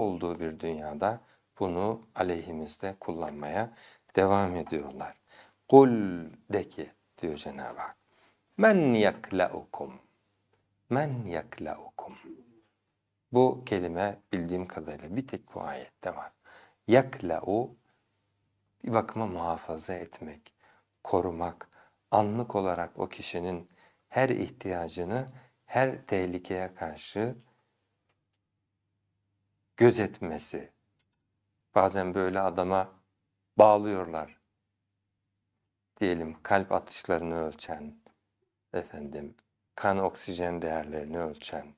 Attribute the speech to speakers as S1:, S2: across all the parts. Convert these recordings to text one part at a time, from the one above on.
S1: olduğu bir dünyada bunu aleyhimizde kullanmaya devam ediyorlar. Kul de ki diyor Cenab-ı Hak. Men yaklaukum. Men yaklaukum. Bu kelime bildiğim kadarıyla bir tek bu ayette var. Yaklau bir bakıma muhafaza etmek, korumak, anlık olarak o kişinin her ihtiyacını her tehlikeye karşı gözetmesi. Bazen böyle adama bağlıyorlar. Diyelim kalp atışlarını ölçen, efendim kan oksijen değerlerini ölçen,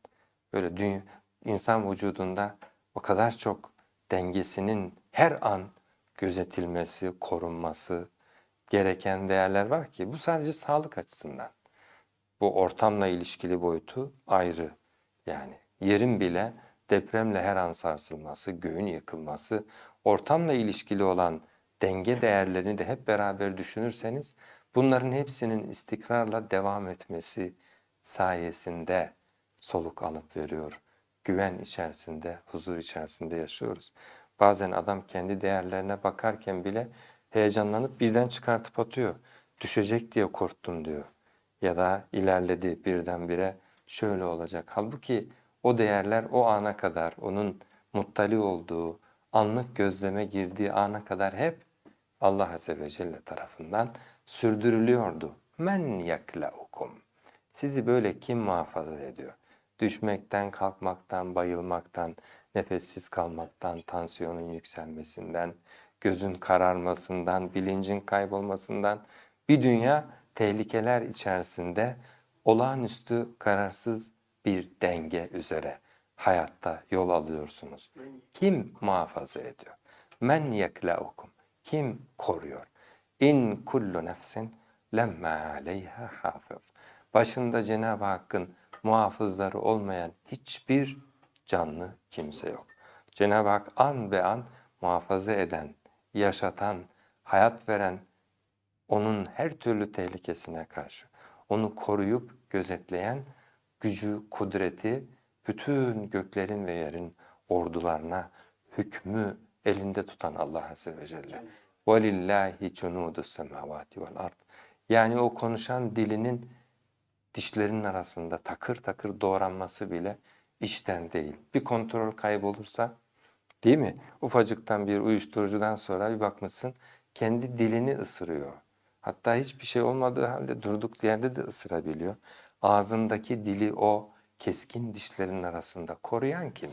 S1: böyle dünya, insan vücudunda o kadar çok dengesinin her an gözetilmesi, korunması gereken değerler var ki bu sadece sağlık açısından. Bu ortamla ilişkili boyutu ayrı. Yani yerin bile depremle her an sarsılması, göğün yıkılması, ortamla ilişkili olan denge değerlerini de hep beraber düşünürseniz bunların hepsinin istikrarla devam etmesi sayesinde soluk alıp veriyor. Güven içerisinde, huzur içerisinde yaşıyoruz. Bazen adam kendi değerlerine bakarken bile heyecanlanıp birden çıkartıp atıyor. Düşecek diye korktum diyor. Ya da ilerledi birdenbire şöyle olacak. Halbuki o değerler o ana kadar onun muttali olduğu, anlık gözleme girdiği ana kadar hep Allah Azze ve Celle tarafından sürdürülüyordu. Men yaklaukum. Sizi böyle kim muhafaza ediyor? Düşmekten, kalkmaktan, bayılmaktan, nefessiz kalmaktan, tansiyonun yükselmesinden, gözün kararmasından, bilincin kaybolmasından bir dünya tehlikeler içerisinde olağanüstü kararsız bir denge üzere hayatta yol alıyorsunuz. Kim muhafaza ediyor? Men yeklaukum. Kim koruyor? İn kullu nefsin lemma aleyha hafız. Başında Cenab-ı Hakk'ın muhafızları olmayan hiçbir canlı kimse yok. Cenab-ı Hak an be an muhafaza eden, yaşatan, hayat veren, onun her türlü tehlikesine karşı onu koruyup gözetleyen gücü, kudreti bütün göklerin ve yerin ordularına hükmü elinde tutan Allah Azze ve Celle. وَلِلَّهِ جُنُودُ السَّمَاوَاتِ وَالْاَرْضِ Yani o konuşan dilinin dişlerinin arasında takır takır doğranması bile işten değil. Bir kontrol kaybolursa değil mi? Ufacıktan bir uyuşturucudan sonra bir bakmışsın kendi dilini ısırıyor. Hatta hiçbir şey olmadığı halde durduk yerde de ısırabiliyor. Ağzındaki dili o keskin dişlerin arasında koruyan kim?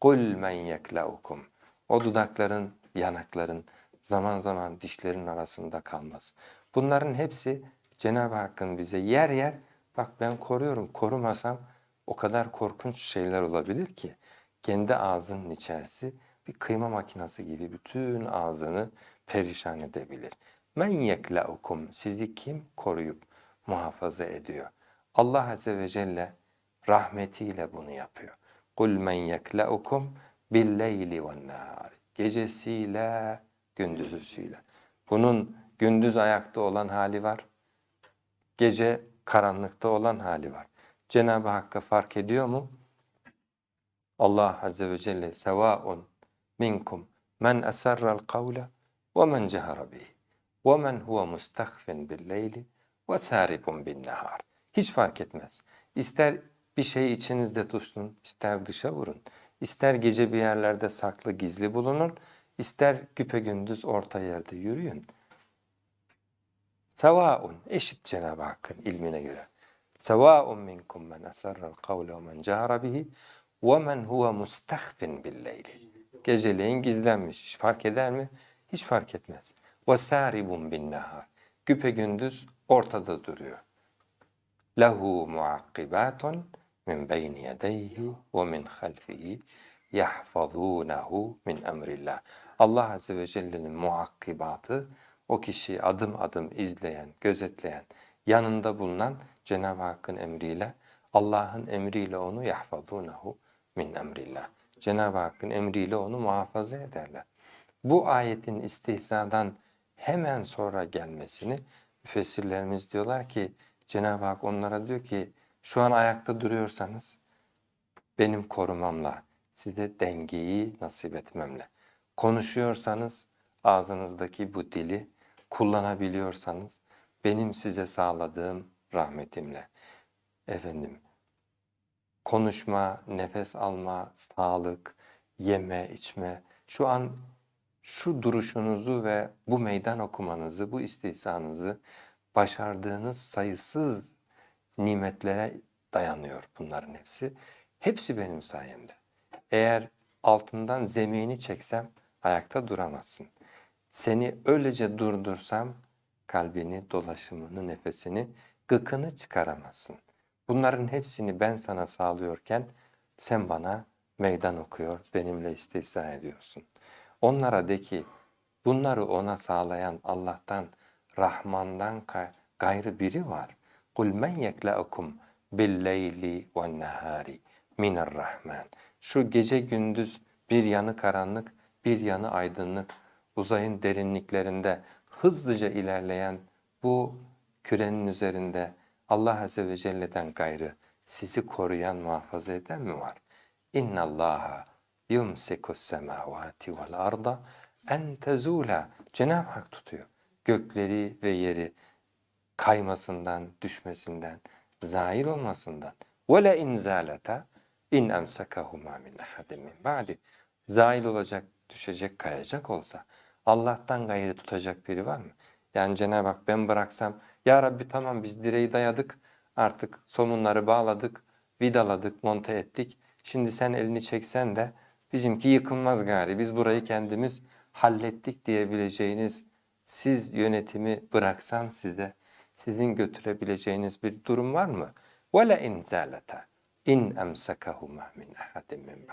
S1: قُلْ مَنْ يَكْلَؤُكُمْ O dudakların, yanakların zaman zaman dişlerin arasında kalmaz. Bunların hepsi Cenab-ı Hakk'ın bize yer yer bak ben koruyorum, korumasam o kadar korkunç şeyler olabilir ki kendi ağzının içerisi bir kıyma makinesi gibi bütün ağzını perişan edebilir. Men yeklaukum sizi kim koruyup muhafaza ediyor? Allah Azze ve Celle rahmetiyle bunu yapıyor. Yeklaukum bil leyli ven nahar. Gecesiyle, gündüzüyle. Bunun gündüz ayakta olan hali var. Gece karanlıkta olan hali var. Cenab-ı Hakk'a fark ediyor mu? Allah Azze ve Celle sevaun minkum men esarra'l kavle ve men cehara bihi ve men huve mustahfin bil leyli. Hiç fark etmez. İster bir şey içinizde tutsun, ister dışa vurun. İster gece bir yerlerde saklı gizli bulunun, ister güpegündüz orta yerde yürüyün. Sevaun, eşit Cenab-ı Hakk'ın ilmine göre. Sevaun minkum men esarra'l kavle ve men cehara bihi ve men huve mustahfin bil leyli. Geceleyin gizlenmiş. Hiç fark eder mi? Hiç fark etmez. Ve saribun bin nahar. Güpegündüz ortada duruyor. Lehu muakkibatun min beyni yedeyhi ve min halfihi yahfazunehu min emrillah. Allah Azze ve Celle'nin muakkibatı o kişiyi adım adım izleyen, gözetleyen, yanında bulunan Cenab-ı Hakk'ın emriyle, Allah'ın emriyle onu yahfazunehu min emrillah. Cenab-ı Hakk'ın emriyle onu muhafaza ederler. Bu ayetin istihzadan hemen sonra gelmesini müfessirlerimiz diyorlar ki Cenab-ı Hak onlara diyor ki şu an ayakta duruyorsanız benim korumamla size dengeyi nasip etmemle. Konuşuyorsanız ağzınızdaki bu dili kullanabiliyorsanız benim size sağladığım rahmetimle. Efendim konuşma, nefes alma, sağlık, yeme, içme şu an şu duruşunuzu ve bu meydan okumanızı, bu istihsanınızı başardığınız sayısız nimetlere dayanıyor bunların hepsi. Hepsi benim sayemde. Eğer altından zemini çeksem ayakta duramazsın. Seni öylece durdursam kalbini, dolaşımını, nefesini, gıkını çıkaramazsın. Bunların hepsini ben sana sağlıyorken sen bana meydan okuyor, benimle istihza ediyorsun. Onlara de ki bunları ona sağlayan Allah'tan, Rahman'dan gayrı biri var. Kul men yeklaukum bil leyli ve nehari minar rahman. Şu gece gündüz bir yanı karanlık, bir yanı aydınlık, uzayın derinliklerinde hızlıca ilerleyen bu kürenin üzerinde Allah Azze ve Celle'den gayrı sizi koruyan, muhafaza eden mi var? İnna Allaha yumsikus semavati vel arda en tezula. Cenab-ı Hak tutuyor. Gökleri ve yeri kaymasından, düşmesinden, zahir olmasından. Le in zalata in emsakahuma min ahadin min ba'di. Zahil olacak, düşecek, kayacak olsa Allah'tan gayrı tutacak biri var mı? Yani Cenab-ı Hak ben bıraksam ya Rabbi tamam biz direği dayadık artık somunları bağladık, vidaladık, monte ettik. Şimdi sen elini çeksen de bizimki yıkılmaz gari. Biz burayı kendimiz hallettik diyebileceğiniz siz yönetimi bıraksam size sizin götürebileceğiniz bir durum var mı? Vela in zalata in emsakahuma min ahadin min.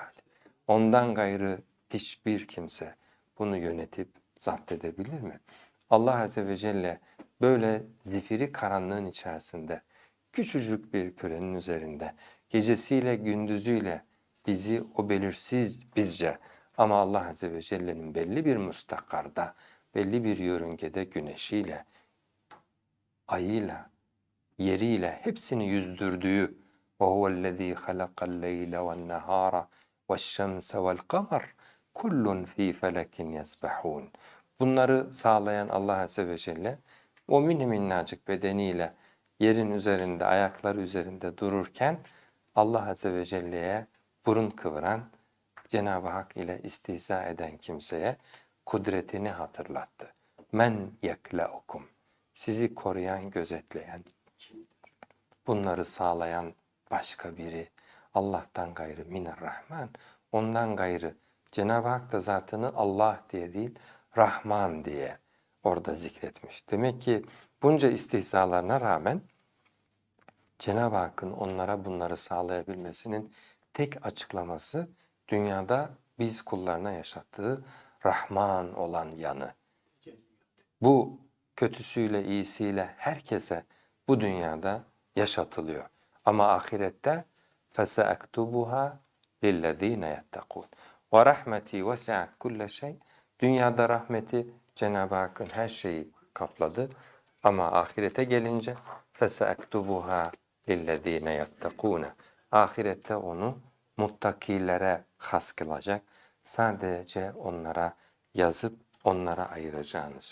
S1: Ondan gayrı hiçbir kimse bunu yönetip zapt edebilir mi? Allah Azze ve Celle böyle zifiri karanlığın içerisinde küçücük bir kürenin üzerinde gecesiyle gündüzüyle bizi o belirsiz bizce ama Allah Azze ve Celle'nin belli bir mustakarda belli bir yörüngede güneşiyle, ayıyla, yeriyle hepsini yüzdürdüğü وَهُوَ الَّذ۪ي خَلَقَ اللَّيْلَ وَالنَّهَارَ وَالشَّمْسَ وَالْقَمَرَ كُلٌّ ف۪ي فَلَكٍ يَسْبَحُونَ Bunları sağlayan Allah Azze ve Celle o mini minnacık bedeniyle yerin üzerinde, ayakları üzerinde dururken Allah Azze ve Celle'ye burun kıvıran, Cenab-ı Hak ile istihza eden kimseye kudretini hatırlattı. Men yeklaukum. Sizi koruyan, gözetleyen, bunları sağlayan başka biri Allah'tan gayrı miner rahman. Ondan gayrı Cenab-ı Hak da zatını Allah diye değil Rahman diye orada zikretmiş. Demek ki bunca istihzalarına rağmen Cenab-ı Hakk'ın onlara bunları sağlayabilmesinin tek açıklaması dünyada biz kullarına yaşattığı Rahman olan yanı. Bu kötüsüyle iyisiyle herkese bu dünyada yaşatılıyor. Ama ahirette فَسَأَكْتُبُهَا لِلَّذ۪ينَ يَتَّقُونَ وَرَحْمَتِي وَسِعَتْ كُلَّ şey. Dünyada rahmeti Cenab-ı Hakk'ın her şeyi kapladı. Ama ahirete gelince فَسَأَكْتُبُهَا لِلَّذ۪ينَ يَتَّقُونَ Ahirette onu muttakilere has kılacak. Sadece onlara yazıp onlara ayıracağını söylüyor.